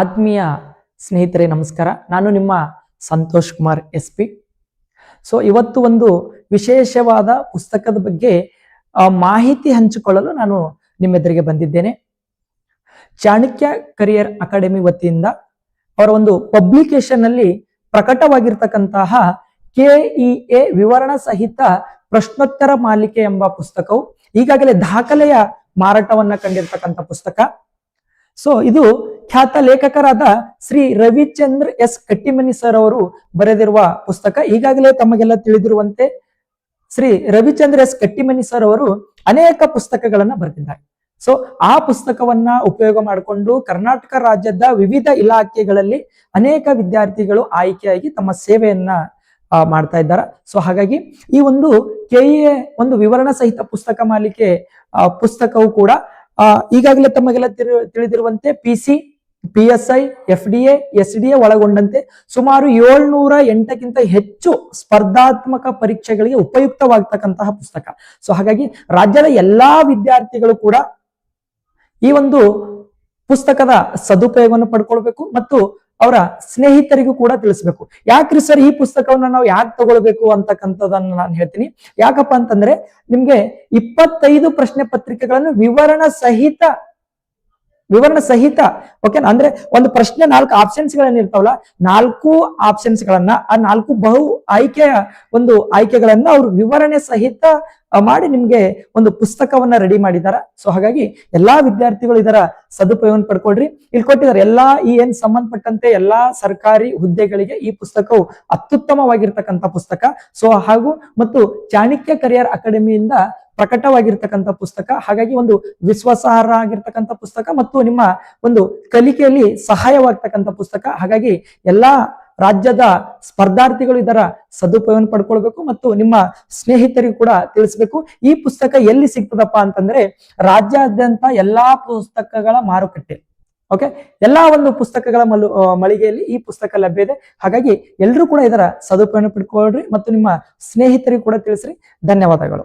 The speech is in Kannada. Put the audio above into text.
ಆತ್ಮೀಯ ಸ್ನೇಹಿತರೆ, ನಮಸ್ಕಾರ. ನಾನು ನಿಮ್ಮ Santosh Kumar, S P. So ಇವತ್ತು ಒಂದು ವಿಶೇಷವಾದ ಪುಸ್ತಕದ ಬಗ್ಗೆ ಮಾಹಿತಿ ಹಂಚಿಕೊಳ್ಳಲು ನಾನು ನಿಮ್ಮೆದುರಿಗೆ ಬಂದಿದ್ದೇನೆ. ಚಾಣಕ್ಯ ಕರಿಯರ್ ಅಕಾಡೆಮಿ ವತಿಯಿಂದ ಅವರ ಒಂದು ಪಬ್ಲಿಕೇಶನ್ ಅಲ್ಲಿ ಪ್ರಕಟವಾಗಿರ್ತಕ್ಕಂತಹ ಎ ವಿವರಣ ಸಹಿತ ಪ್ರಶ್ನೋತ್ತರ ಮಾಲಿಕೆ ಎಂಬ ಪುಸ್ತಕವು ಈಗಾಗಲೇ ದಾಖಲೆಯ ಮಾರಾಟವನ್ನ ಕಂಡಿರ್ತಕ್ಕಂಥ ಪುಸ್ತಕ. ಸೊ ಇದು ಖ್ಯಾತ ಲೇಖಕರಾದ ಶ್ರೀ ರವಿಚಂದ್ರ ಎಸ್ ಕಟ್ಟಿಮನಿ ಸರ್ ಅವರು ಬರೆದಿರುವ ಪುಸ್ತಕ. ಈಗಾಗಲೇ ತಮಗೆಲ್ಲ ತಿಳಿದಿರುವಂತೆ ಶ್ರೀ ರವಿಚಂದ್ರ ಎಸ್ ಕಟ್ಟಿಮನಿ ಸರ್ ಅವರು ಅನೇಕ ಪುಸ್ತಕಗಳನ್ನ ಬರೆದಿದ್ದಾರೆ. ಸೊ ಆ ಪುಸ್ತಕವನ್ನ ಉಪಯೋಗ ಮಾಡಿಕೊಂಡು ಕರ್ನಾಟಕ ರಾಜ್ಯದ ವಿವಿಧ ಇಲಾಖೆಗಳಲ್ಲಿ ಅನೇಕ ವಿದ್ಯಾರ್ಥಿಗಳು ಆಯ್ಕೆಯಾಗಿ ತಮ್ಮ ಸೇವೆಯನ್ನ ಮಾಡ್ತಾ ಇದ್ದಾರೆ. ಸೊ ಹಾಗಾಗಿ ಈ ಒಂದು ಕೆಇಎ ಒಂದು ವಿವರಣ ಸಹಿತ ಪುಸ್ತಕ ಮಾಲಿಕೆ ಪುಸ್ತಕವು ಕೂಡ ಆ, ಈಗಾಗಲೇ ತಮಗೆಲ್ಲ ತಿಳಿದಿರುವಂತೆ PC P S I F D S D A ಒಳಗೊಂಡಂತೆ ಸುಮಾರು ಏಳ್ನೂರ ಎಂಟಕ್ಕಿಂತ ಹೆಚ್ಚು ಸ್ಪರ್ಧಾತ್ಮಕ ಪರೀಕ್ಷೆಗಳಿಗೆ ಉಪಯುಕ್ತವಾಗ್ತಕ್ಕಂತಹ ಪುಸ್ತಕ. ಸೊ ಹಾಗಾಗಿ ರಾಜ್ಯದ ಎಲ್ಲಾ ವಿದ್ಯಾರ್ಥಿಗಳು ಕೂಡ ಈ ಒಂದು ಪುಸ್ತಕದ ಸದುಪಯೋಗವನ್ನು ಪಡ್ಕೊಳ್ಬೇಕು ಮತ್ತು ಅವರ ಸ್ನೇಹಿತರಿಗೂ ಕೂಡ ತಿಳಿಸ್ಬೇಕು. ಯಾಕ್ರಿ ಸರ್ ಈ ಪುಸ್ತಕವನ್ನ ನಾವು ಯಾಕೆ ತಗೊಳ್ಬೇಕು ಅಂತಕ್ಕಂಥದನ್ನ ನಾನು ಹೇಳ್ತೀನಿ. ಯಾಕಪ್ಪ ಅಂತಂದ್ರೆ ನಿಮ್ಗೆ ಇಪ್ಪತ್ತೈದು ಪ್ರಶ್ನೆ ಪತ್ರಿಕೆಗಳನ್ನು ವಿವರಣ ಸಹಿತ ವಿವರಣ ಸಹಿತ ಓಕೆ ಅಂದ್ರೆ ಒಂದು ಪ್ರಶ್ನೆ ನಾಲ್ಕು ಆಪ್ಷನ್ಸ್ ಗಳನ್ನ ಇರ್ತಾವಲ್ಲ, ನಾಲ್ಕು ಆಪ್ಷನ್ಸ್ ಗಳನ್ನ, ಆ ನಾಲ್ಕು ಬಹು ಆಯ್ಕೆಯ ಒಂದು ಆಯ್ಕೆಗಳನ್ನ ಅವ್ರು ವಿವರಣೆ ಸಹಿತ ಮಾಡಿ ನಿಮ್ಗೆ ಒಂದು ಪುಸ್ತಕವನ್ನ ರೆಡಿ ಮಾಡಿದಾರ. ಸೊ ಹಾಗಾಗಿ ಎಲ್ಲಾ ವಿದ್ಯಾರ್ಥಿಗಳು ಇದರ ಸದುಪಯೋಗ ಪಡ್ಕೊಳ್ರಿ. ಇಲ್ಲಿ ಕೊಟ್ಟಿದ್ದಾರೆ ಎಲ್ಲಾ ಈ ಏನ್ ಸಂಬಂಧಪಟ್ಟಂತೆ ಎಲ್ಲಾ ಸರ್ಕಾರಿ ಹುದ್ದೆಗಳಿಗೆ ಈ ಪುಸ್ತಕವು ಅತ್ಯುತ್ತಮವಾಗಿರ್ತಕ್ಕಂಥ ಪುಸ್ತಕ. ಸೊ ಹಾಗೂ ಮತ್ತು ಚಾಣಕ್ಯ ಕರಿಯರ್ ಅಕಾಡೆಮಿಯಿಂದ ಪ್ರಕಟವಾಗಿರ್ತಕ್ಕಂಥ ಪುಸ್ತಕ. ಹಾಗಾಗಿ ಒಂದು ವಿಶ್ವಾಸಾರ್ಹ ಆಗಿರ್ತಕ್ಕಂಥ ಪುಸ್ತಕ ಮತ್ತು ನಿಮ್ಮ ಒಂದು ಕಲಿಕೆಯಲ್ಲಿ ಸಹಾಯವಾಗ್ತಕ್ಕಂಥ ಪುಸ್ತಕ. ಹಾಗಾಗಿ ಎಲ್ಲಾ ರಾಜ್ಯದ ಸ್ಪರ್ಧಾರ್ಥಿಗಳು ಇದರ ಸದುಪಯೋಗ ಪಡ್ಕೊಳ್ಬೇಕು ಮತ್ತು ನಿಮ್ಮ ಸ್ನೇಹಿತರಿಗೂ ಕೂಡ ತಿಳಿಸ್ಬೇಕು. ಈ ಪುಸ್ತಕ ಎಲ್ಲಿ ಸಿಗ್ತದಪ್ಪ ಅಂತಂದ್ರೆ ರಾಜ್ಯಾದ್ಯಂತ ಎಲ್ಲಾ ಪುಸ್ತಕಗಳ ಮಾರುಕಟ್ಟೆ. ಓಕೆ? ಎಲ್ಲಾ ಒಂದು ಪುಸ್ತಕಗಳ ಮಲು ಮಳಿಗೆಯಲ್ಲಿ ಈ ಪುಸ್ತಕ ಲಭ್ಯ ಇದೆ. ಹಾಗಾಗಿ ಎಲ್ಲರೂ ಕೂಡ ಇದರ ಸದುಪಯೋಗ ಪಡ್ಕೊಳ್ರಿ ಮತ್ತು ನಿಮ್ಮ ಸ್ನೇಹಿತರಿಗೂ ಕೂಡ ತಿಳಿಸ್ರಿ. ಧನ್ಯವಾದಗಳು.